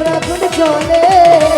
রাত জ্বলে